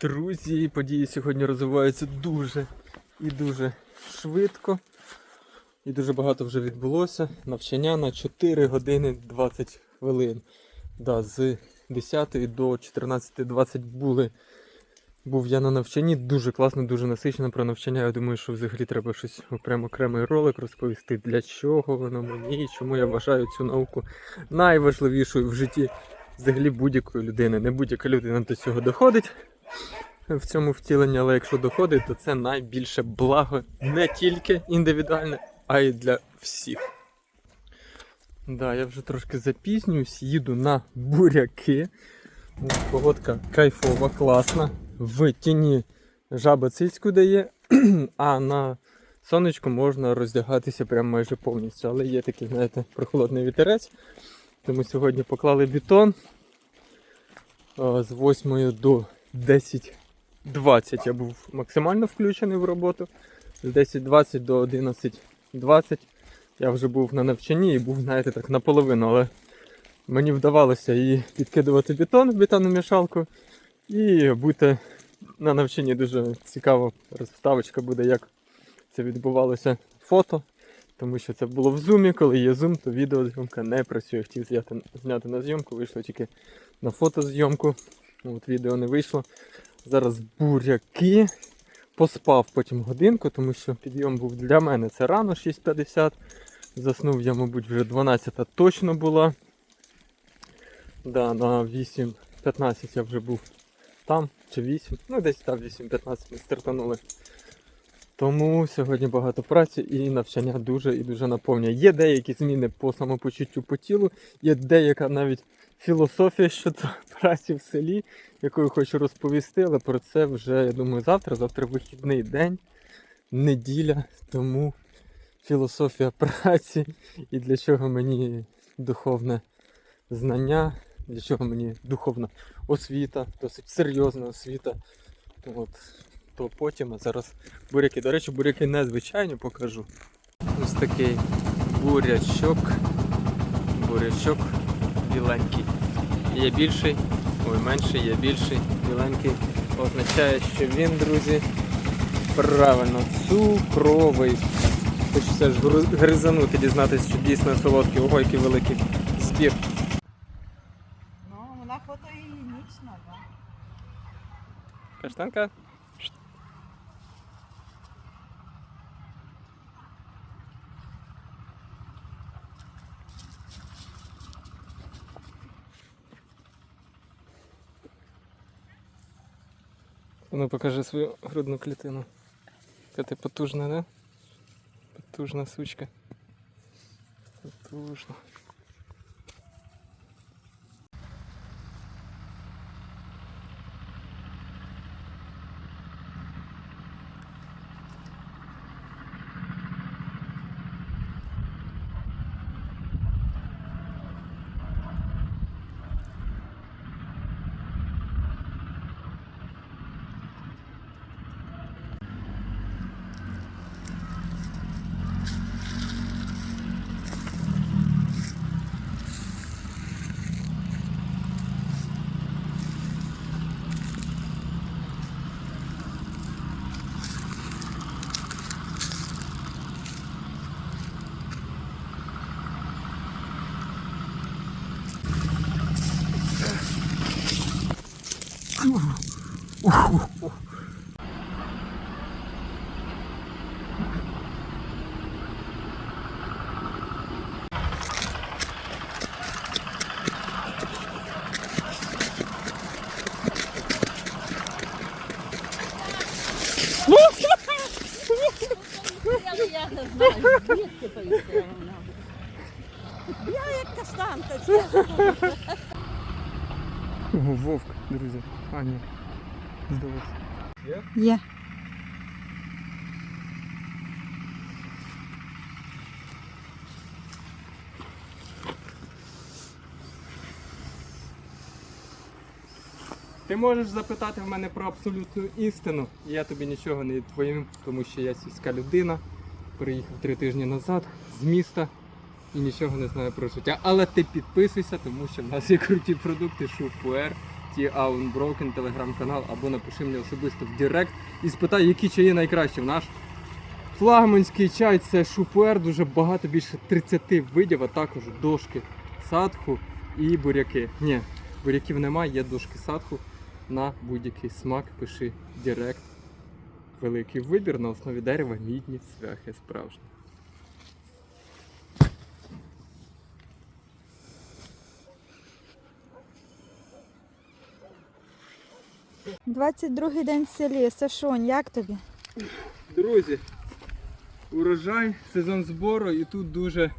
Друзі, події сьогодні розвиваються дуже і дуже швидко. І дуже багато вже відбулося. Навчання на 4 години 20 хвилин. Да, з 10 до 14.20 були. Був я на навчанні, дуже класно, дуже насичено про навчання. Я думаю, що взагалі треба щось окремо окремий ролик розповісти, для чого воно мені і чому я вважаю цю науку найважливішою в житті взагалі будь-якої людини. Не будь-яка людина до цього доходить в цьому втіленні, але якщо доходить, то це найбільше благо не тільки індивідуальне, а й для всіх. Да, я вже трошки запізнююсь, їду на буряки. Погодка кайфова, класна. В тіні жаба цицьку дає, а на сонечку можна роздягатися прям майже повністю. Але є такий, знаєте, прохолодний вітерець. Тому сьогодні поклали бетон з 8 до 10.20 я був максимально включений в роботу. З 10.20 до 11.20 я вже був на навчанні і був, знаєте, так наполовину, але мені вдавалося і підкидувати бетон в бетономішалку, і бути на навчанні дуже цікаво. Розставочка буде, як це відбувалося фото. Тому що це було в зумі, коли є зум, то відеозйомка не працює. Хотів зняти, зняти на зйомку, вийшло тільки на фотозйомку. От відео не вийшло. Зараз буряки. Поспав потім годинку, тому що підйом був для мене це рано 6.50. Заснув я, мабуть, вже 12 точно була. Да, на 8.15 я вже був там, чи 8. Ну десь там 8.15 ми стартанули. Тому сьогодні багато праці і навчання дуже і дуже наповнює. Є деякі зміни по самопочуттю по тілу, є деяка навіть філософія щодо праці в селі, яку я хочу розповісти, але про це вже, я думаю, завтра. Завтра вихідний день, неділя, тому філософія праці і для чого мені духовне знання, для чого мені духовна освіта, досить серйозна освіта. От, то потім, а зараз буряки. До речі, буряки незвичайні покажу. Ось такий бурячок. Бурячок біленький. Є більший, ой, менший, є більший, біленький. Означає, що він, друзі, правильно, цукровий. Хочеться ж гризанути, дізнатися, що дійсно солодкий. Ого, який великий збір. Ну, вона фотогенічна, так. Каштанка. Ну покажи свою грудну клітину. Та ти потужна, да? Потужна сучка. Потужна. Я, я не Я як каштанка, Вовк, друзі. А, ні. Здалося. Є. Ти можеш запитати в мене про абсолютну істину. і Я тобі нічого не відповім, тому що я сільська людина. Приїхав три тижні назад з міста і нічого не знаю про життя. Але ти підписуйся, тому що в нас є круті продукти, шуп пуер. Ті Unbroken телеграм-канал або напиши мені особисто в Директ і спитай, які чаї найкращі. в Наш флагманський чай це шупуер, дуже багато, більше 30 видів, а також дошки садху і буряки. Ні, буряків немає, є дошки садху на будь-який смак. Пиши Директ. Великий вибір на основі дерева, мідні цвяхи справжні. – 22-й день в селі. Сашонь, як тобі? Друзі, урожай, сезон збору, і тут дуже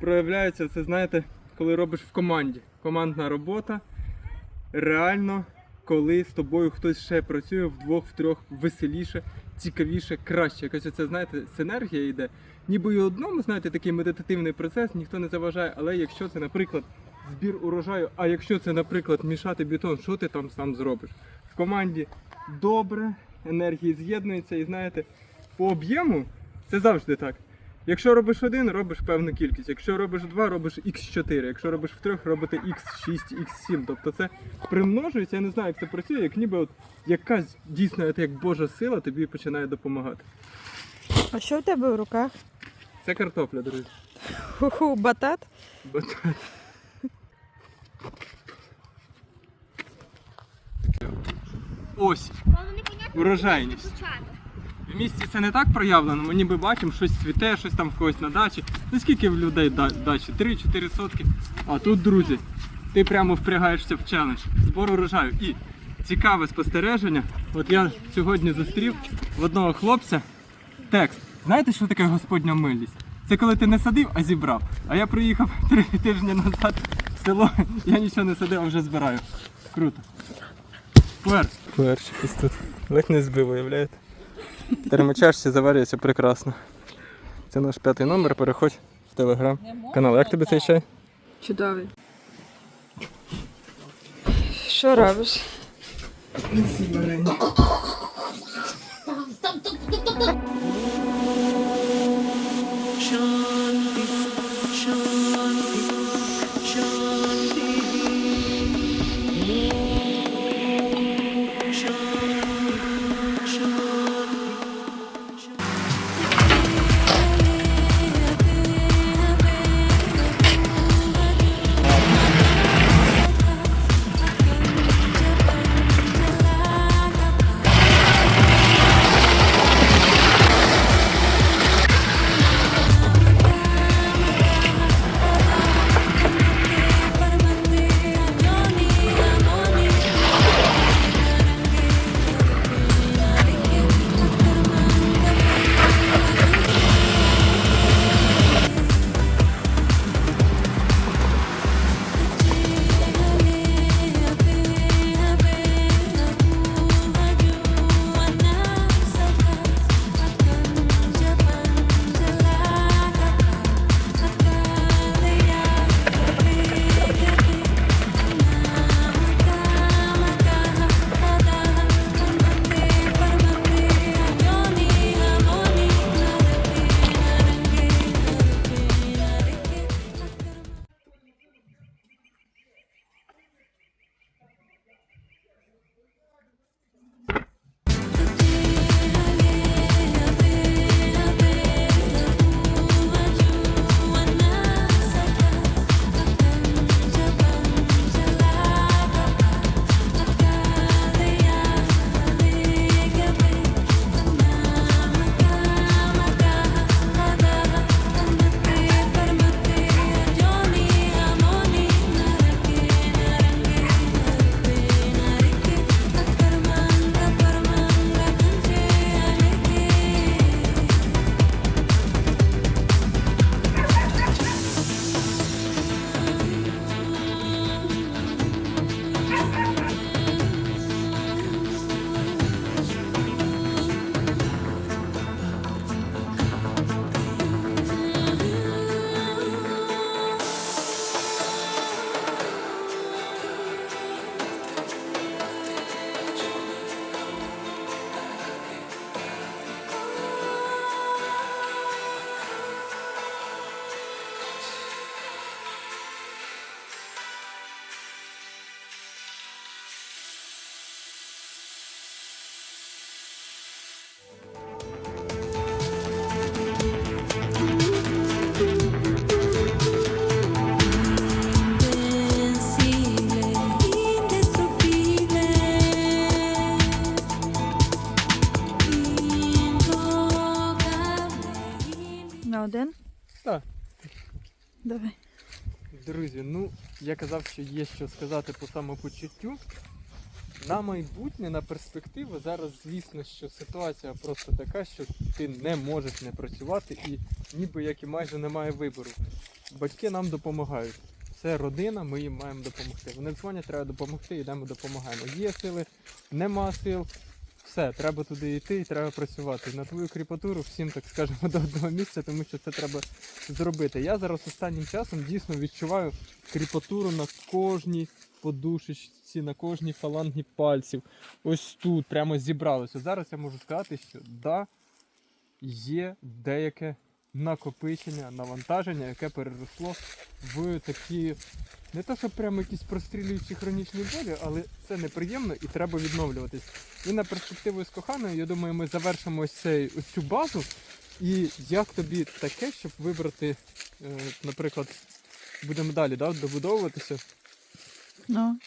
проявляється це, знаєте, коли робиш в команді. Командна робота. Реально, коли з тобою хтось ще працює вдвох, втрьох веселіше, цікавіше, краще. Якось оце, знаєте, синергія йде. Ніби і одному, знаєте, такий медитативний процес, ніхто не заважає. Але якщо це, наприклад, збір урожаю, а якщо це, наприклад, мішати бетон, що ти там сам зробиш? В команді добре, енергії з'єднуються, і знаєте, по об'єму це завжди так. Якщо робиш один, робиш певну кількість. Якщо робиш два, робиш x4. Якщо робиш втрьох, робите x6, x7. Тобто це примножується, я не знаю, як це працює, як ніби от якась дійсно от як Божа сила тобі починає допомагати. А що в тебе в руках? Це картопля, друзі. Ху-ху, батат? Бо так. Ось урожайність. В місті це не так проявлено, ми ніби бачимо, щось цвіте, щось там в когось на дачі. Ну скільки в людей да- дачі? 3-4 сотки. А тут, друзі, ти прямо впрягаєшся в челендж. Збор урожаю. І цікаве спостереження. От я сьогодні зустрів в одного хлопця текст. Знаєте, що таке Господня милість? Це коли ти не садив, а зібрав. А я приїхав три тижні назад в село, я нічого не садив, а вже збираю. Круто. Пуер. Пуерчик тут. Ледь не збив, уявляєте? В заварюється прекрасно. Це наш п'ятий номер, переходь в телеграм-канал. Як тобі цей чай? Чудовий. Що робиш? Там. Друзі, ну я казав, що є що сказати по самопочуттю. На майбутнє, на перспективу, зараз звісно, що ситуація просто така, що ти не можеш не працювати і ніби як і майже немає вибору. Батьки нам допомагають. Це родина, ми їм маємо допомогти. Вони дзвонять, треба допомогти, йдемо допомагаємо. Є сили, нема сил. Все, треба туди йти і треба працювати. На твою кріпатуру всім так скажемо до одного місця, тому що це треба зробити. Я зараз останнім часом дійсно відчуваю кріпатуру на кожній подушечці, на кожній фалангі пальців. Ось тут прямо зібралося. Зараз я можу сказати, що да, є деяке накопичення, навантаження, яке переросло в такі. Не то, що прямо якісь прострілюючі хронічні болі, але це неприємно і треба відновлюватись. І на перспективу з коханою, я думаю, ми завершимо ось, цей, ось цю базу. І як тобі таке, щоб вибрати, е, наприклад, будемо далі да, добудовуватися, Ну,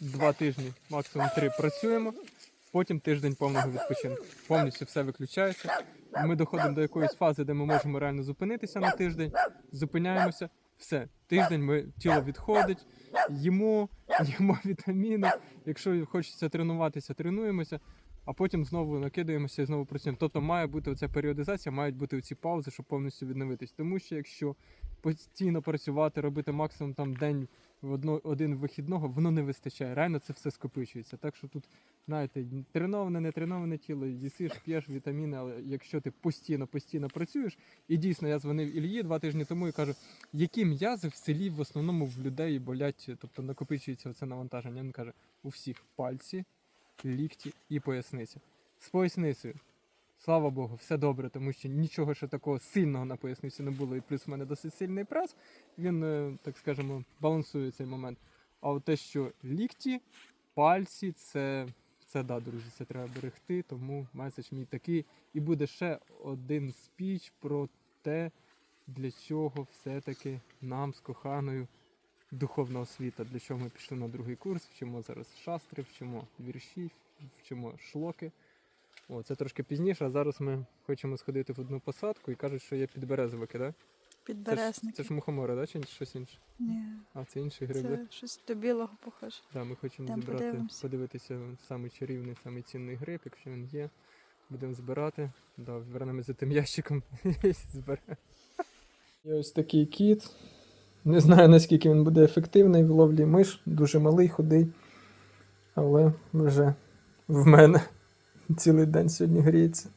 два тижні, максимум три працюємо, потім тиждень повного відпочинку. Повністю все виключається. Ми доходимо до якоїсь фази, де ми можемо реально зупинитися на тиждень, зупиняємося, все. Тиждень ми тіло відходить, їмо, їмо вітаміни. Якщо хочеться тренуватися, тренуємося, а потім знову накидаємося і знову працюємо. Тобто має бути оця періодизація, мають бути ці паузи, щоб повністю відновитись. Тому що якщо постійно працювати, робити максимум там день в одно, один вихідного, воно не вистачає. Реально це все скопичується. Так що тут, знаєте, треноване, не треноване тіло, їсиш, п'єш вітаміни, але якщо ти постійно, постійно працюєш, і дійсно я дзвонив Ільї два тижні тому і кажу, які м'язи в селі в основному в людей болять, тобто накопичується це навантаження. Він каже, у всіх пальці, лікті і поясниця. З поясницею. Слава Богу, все добре, тому що нічого ще такого сильного на поясниці не було, і плюс в мене досить сильний прес. Він, е, так скажемо, балансує цей момент. А от те, що лікті, пальці, це, це да, друзі, це треба берегти, тому меседж мій такий. І буде ще один спіч про те, для чого все-таки нам з коханою духовна освіта, для чого ми пішли на другий курс, вчимо зараз шастри, вчимо вірші, вчимо шлоки. О, це трошки пізніше, а зараз ми хочемо сходити в одну посадку і кажуть, що є підберезовики, так? Да? Це ж, підберезники. це ж мухомори, да? чи щось інше? Ні, А, це інші гриби. це щось до білого похоже. Да, ми хочемо Там зібрати, подивимося. подивитися самий чарівний, самий цінний гриб, якщо він є. Будемо збирати. Да, вернемося за тим ящиком і зберемо. Є ось такий кіт. Не знаю наскільки він буде ефективний в ловлі миш, дуже малий, худий. Але вже в мене цілий день сьогодні гріється.